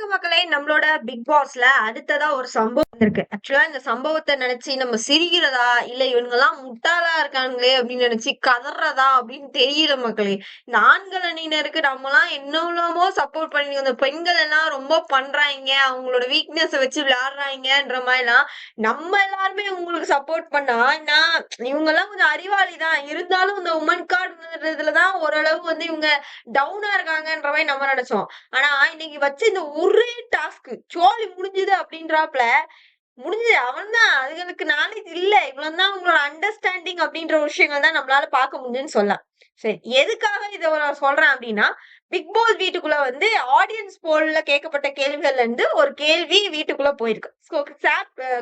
வணக்கம் மக்களே நம்மளோட பிக் பாஸ்ல அடுத்ததா ஒரு சம்பவம் இருக்கு. ஆக்சுவலா இந்த சம்பவத்தை நினைச்சு நம்ம சிரிக்கிறதா? இல்ல இவங்க எல்லாம் முட்டாளா இருக்காங்களே அப்படின்னு நினைச்சு கதறதா அப்படின்னு தெரியல மக்களே. இந்த ஆண்கள் அணியினருக்கு நம்ம எல்லாம் என்னென்னமோ சப்போர்ட் பண்ணி அந்த பெண்கள் எல்லாம் ரொம்ப பண்றாங்க. அவங்களோட வீக்னஸ் வச்சு விளையாடுறாங்கன்ற மாதிரி எல்லாம் நம்ம எல்லாருமே உங்களுக்கு சப்போர்ட் பண்ணா நான் இவங்க எல்லாம் கொஞ்சம் அறிவாளி தான். இருந்தாலும் இந்த உமன் கார்டுன்றதுலதான் ஓரளவு வந்து இவங்க டவுனா இருக்காங்கன்ற மாதிரி நம்ம நினைச்சோம். ஆனா இன்னைக்கு வச்சு இந்த ஊர் ஒரே டாஸ்க். சோழி முடிஞ்சுது அப்படின்றாப்ல. முடிஞ்சது. அவன் தான் அதுகளுக்கு நாலேஜ் இல்ல. இவ்வளவுதான் அவங்களோட அண்டர்ஸ்டாண்டிங் அப்படின்ற விஷயங்கள் தான் நம்மளால பார்க்க முடியுதுன்னு சொல்லலாம். சரி எதுக்காக இதை நான் சொல்றேன் அப்படின்னா பிக் பாஸ் வீட்டுக்குள்ள வந்து ஆடியன்ஸ் போல்ல கேட்கப்பட்ட கேள்விகள்ல இருந்து ஒரு கேள்வி வீட்டுக்குள்ள போயிருக்கு.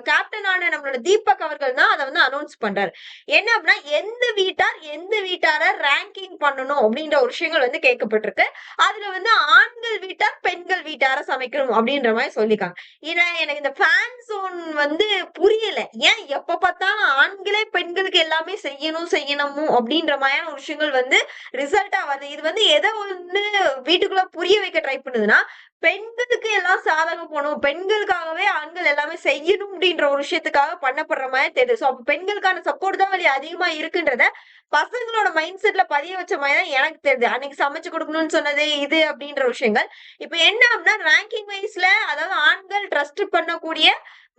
கேப்டனான uh, நம்மளோட தீபக் அவர்கள் தான் அதை வந்து அனௌன்ஸ் பண்றாரு. என்ன அப்படின்னா எந்த வீட்டார் எந்த வீட்டார ரேங்கிங் பண்ணணும் அப்படின்ற ஒரு விஷயங்கள் வந்து கேட்கப்பட்டிருக்கு. அதுல வந்து ஆண்கள் வீட்டார் பெண்கள் வீட்டார சமைக்கணும் அப்படின்ற மாதிரி சொல்லிருக்காங்க ஏன்னா எனக்கு இந்த ஃபேன் சோன் வந்து புரியல. ஏன் எப்ப பார்த்தாலும் ஆண்களே பெண்களுக்கு எல்லாமே செய்யணும் செய்யணும் அப்படின்ற மாதிரியான ஒரு விஷயங்கள் வந்து ரிசல்ட்டா வருது. இது வந்து எதை வந்து வீட்டுக்குள்ள புரிய வைக்க ட்ரை பண்ணுதுன்னா பெண்களுக்கு எல்லாம் சாதகம் போகணும் பெண்களுக்காகவே ஆண்கள் எல்லாமே செய்யணும் அப்படின்ற ஒரு விஷயத்துக்காக பண்ணப்படுற மாதிரி தெரியுது. ஸோ அப்போ பெண்களுக்கான சப்போர்ட் தான் வழி அதிகமா இருக்குன்றத பசங்களோட மைண்ட் செட்ல பதிய வச்ச மாதிரி தான் எனக்கு தெரியுது. அன்னைக்கு சமைச்சு கொடுக்கணும்னு சொன்னது இது அப்படின்ற விஷயங்கள். இப்போ என்ன அப்படின்னா ரேங்கிங் வைஸ்ல அதாவது ஆண்கள் ட்ரஸ்ட் பண்ணக்கூடிய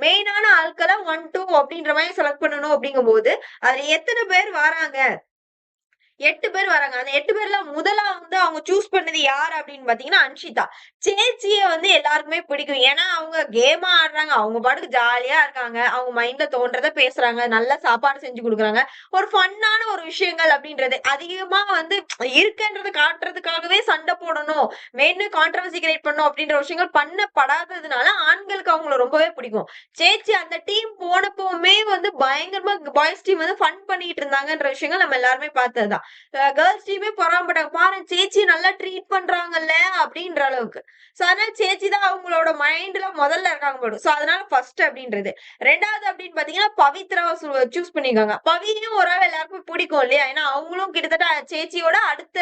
மெயினான ஆட்களை ஒன் டூ அப்படின்ற மாதிரி செலக்ட் பண்ணணும் அப்படிங்கும் போது அதுல எத்தனை பேர் வராங்க? எட்டு பேர் வராங்க. அந்த எட்டு பேர்ல முதலா வந்து அவங்க சூஸ் பண்ணது யார் அப்படின்னு பாத்தீங்கன்னா அன்ஷிதா. சேச்சிய வந்து எல்லாருக்குமே பிடிக்கும். ஏன்னா அவங்க கேமா ஆடுறாங்க. அவங்க பாட்டுக்கு ஜாலியா இருக்காங்க. அவங்க மைண்ட்ல தோன்றத பேசுறாங்க. நல்ல சாப்பாடு செஞ்சு கொடுக்குறாங்க. ஒரு ஃபன்னான ஒரு விஷயங்கள் அப்படின்றது அதிகமா வந்து இருக்குன்றது காட்டுறதுக்காகவே சண்டை போடணும். மெயின் கான்ட்ரவர்சி கிரியேட் பண்ணும் அப்படின்ற விஷயங்கள் பண்ணப்படாததுனால ஆண்களுக்கு அவங்கள ரொம்பவே பிடிக்கும். சேச்சி அந்த டீம் போனப்பவுமே வந்து பயங்கரமா பாய்ஸ் டீம் வந்து ஃபன் பண்ணிட்டு இருந்தாங்கன்ற விஷயங்கள் நம்ம எல்லாருமே பார்த்ததுதான். கேர்ள்ஸ் டீமே பொறாமட்டாங்க பாரு சேச்சி நல்லா ட்ரீட் பண்றாங்கல்ல அப்படின்ற அளவுக்கு. சோ அதனால சேச்சி தான் அவங்களோட மைண்ட்ல முதல்ல இருக்காங்க போடும் சோ அதனால ஃபர்ஸ்ட் அப்படின்றது. ரெண்டாவது அப்படின்னு பாத்தீங்கன்னா பவித்ராவை சூஸ் பண்ணிருக்காங்க பவியும் ஓரளவு எல்லாருக்கும் பிடிக்கும் இல்லையா? ஏன்னா அவங்களும் கிட்டத்தட்ட சேச்சியோட அடுத்த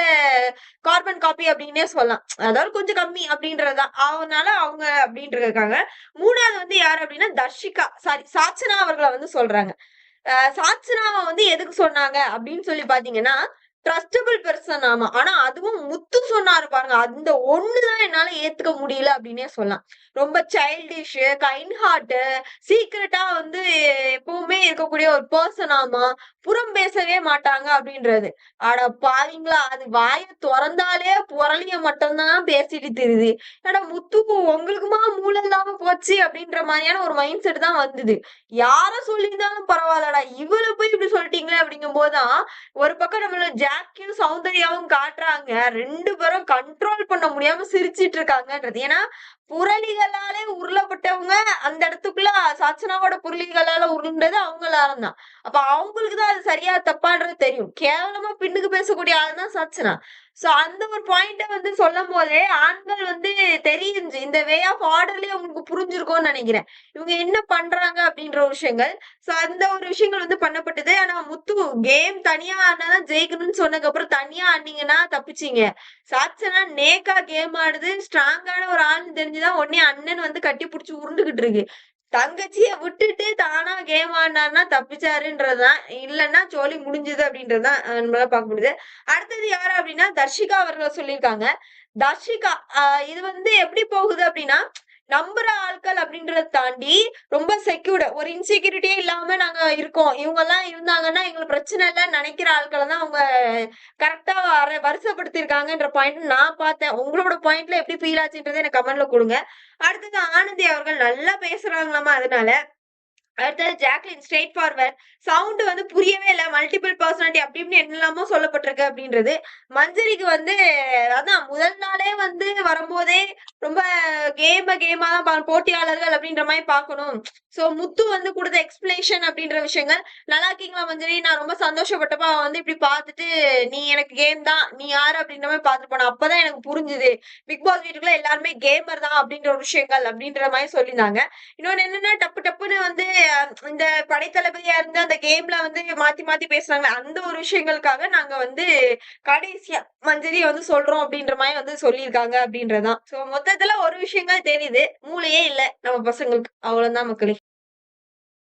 கார்பன் காப்பி அப்படின்னே சொல்லலாம். அதாவது கொஞ்சம் கம்மி அப்படின்றதுதான் அதனால அவங்க அப்படின்ட்டு இருக்காங்க. மூணாவது வந்து யாரு அப்படின்னா தர்ஷிகா. சாரி சாச்சனா அவர்களை வந்து சொல்றாங்க. சாட்சனாவை வந்து எதுக்கு சொன்னாங்க? அப்படின்னு சொல்லி பாத்தீங்கன்னா ட்ரஸ்டபிள் பெர்சன் ஆமா ஆனா அதுவும் முத்து சொன்னாரு பாருங்க. அந்த ஒண்ணுதான் என்னால ஏத்துக்க முடியல அப்படின்னே சொல்லலாம். ரொம்ப சைல்டிஷ் கைண்ட் ஹார்ட் சீக்கிரட்டா வந்து எப்பவுமே இருக்கக்கூடிய ஒரு பர்சன் ஆமா புறம் பேசவே மாட்டாங்க அப்படின்றது. ஆனா பாவீங்களா அது வாய திறந்தாலே புரளிய மட்டும்தான் பேசிட்டு தெரியுது. ஏன்னா முத்து உங்களுக்குமா இல்லாம போச்சு அப்படின்ற மாதிரியான ஒரு மைண்ட் செட் தான் வந்தது. யார சொல்லியிருந்தாலும் பரவாயில்லடா இவளை போய் இப்படி சொல்லிட்டீங்களே அப்படிங்கும் போதுதான் ஒரு பக்கம் நம்மள ஜாக்கியும் சௌந்தர்யாவும் காட்டுறாங்க. ரெண்டு பேரும் கண்ட்ரோல் பண்ண முடியாம சிரிச்சிட்டு இருக்காங்கன்றது. ஏன்னா புரளிகளாலே உருளப்பட்டவங்க அந்த இடத்துக்குள்ள சச்சனாவோட புரளிகளால உருண்டது அவங்களால தான் அப்ப அவங்களுக்கு தான் அது சரியா தப்பான்றது தெரியும். கேவலமா பின்னுக்கு பேசக்கூடிய ஆள் தான் சச்சனா. சோ அந்த ஒரு பாயிண்ட வந்து சொல்லும் போதே ஆண்கள் வந்து தெரியுது இந்த வே ஆஃப் ஆர்டர்லயே உங்களுக்கு புரிஞ்சிருக்கும்னு நினைக்கிறேன். இவங்க என்ன பண்றாங்க அப்படின்ற ஒரு விஷயங்கள். சோ அந்த ஒரு விஷயங்கள் வந்து பண்ணப்பட்டது. ஆனா முத்து கேம் தனியா ஆடினாதான் ஜெயிக்கணும்னு சொன்னதுக்கு அப்புறம் தனியா ஆடினீங்கன்னா தப்பிச்சீங்க. சாட்சனா நேக்கா கேம் ஆடுது. ஸ்ட்ராங்கான ஒரு ஆள்னு தெரிஞ்சுதான் உடனே அண்ணன் வந்து கட்டி பிடிச்சி உருண்டுகிட்டு இருக்கு. தங்கச்சிய விட்டுட்டு தானா கேம் ஆடினார்னா தப்பிச்சாருன்றதுதான். இல்லைன்னா சோழி முடிஞ்சது அப்படின்றதுதான் நம்மளால பார்க்க முடியுது. அடுத்தது யாரு அப்படின்னா தர்ஷிகா அவர்கள் சொல்லியிருக்காங்க. தர்ஷிகா இது வந்து எப்படி போகுது அப்படின்னா நம்புற ஆட்கள் அப்படின்றத தாண்டி ரொம்ப செக்யூர்டு ஒரு இன்செக்யூரிட்டியே இல்லாம நாங்க இருக்கோம். இவங்க எல்லாம் இருந்தாங்கன்னா எங்களுக்கு பிரச்சனை இல்லை நினைக்கிற ஆட்களை தான் அவங்க கரெக்டா வருஷப்படுத்திருக்காங்கன்ற பாயிண்ட் நான் பார்த்தேன். உங்களோட பாயிண்ட்ல எப்படி ஃபீல் ஆச்சுன்றதை எனக்கு கமெண்ட்ல கொடுங்க. அடுத்தது ஆனந்தி அவர்கள் நல்லா பேசுறாங்களாமா அதனால. அடுத்தது ஜாக்லின் ஸ்ட்ரெயிட் ஃபார்வர்ட் சவுண்ட் வந்து புரியவே இல்லை. மல்டிபிள் பர்சனாலிட்டி அப்படி இப்படின்னு என்னெல்லாமோ சொல்லப்பட்டிருக்கு அப்படின்றது. மஞ்சரிக்கு வந்து அதான் முதல் நாளே வந்து வரும்போதே ரொம்ப கேம கேமா தான் போட்டியாளர்கள் அப்படின்ற மாதிரி பார்க்கணும். ஸோ முத்து வந்து கொடுத்த எக்ஸ்பிளேஷன் அப்படின்ற விஷயங்கள். நல்லா இருக்கீங்களா மஞ்சரி? நான் ரொம்ப சந்தோஷப்பட்டப்ப வந்து இப்படி பார்த்துட்டு நீ எனக்கு கேம் தான். நீ யார்? அப்படின்ற மாதிரி பார்த்துட்டு போன அப்பதான் எனக்கு புரிஞ்சுது. பிக் பாஸ் வீட்டுக்குள்ள எல்லாருமே கேமர் தான் அப்படின்ற ஒரு விஷயங்கள் அப்படின்ற மாதிரி சொல்லியிருந்தாங்க. இன்னொன்று என்னன்னா டப்பு டப்புன்னு வந்து இந்த படைத்தளபதியா இருந்து அந்த கேம்ல வந்து மாத்தி மாத்தி பேசுறாங்க அந்த ஒரு விஷயங்களுக்காக நாங்க வந்து கடைசியா மஞ்சரி வந்து சொல்றோம் அப்படின்ற மாதிரி வந்து சொல்லியிருக்காங்க அப்படின்றதான். சோ மொத்தத்துல ஒரு விஷயங்கள் தெரியுது. மூளையே இல்ல நம்ம பசங்களுக்கு. அவ்வளவுதான் மக்களே.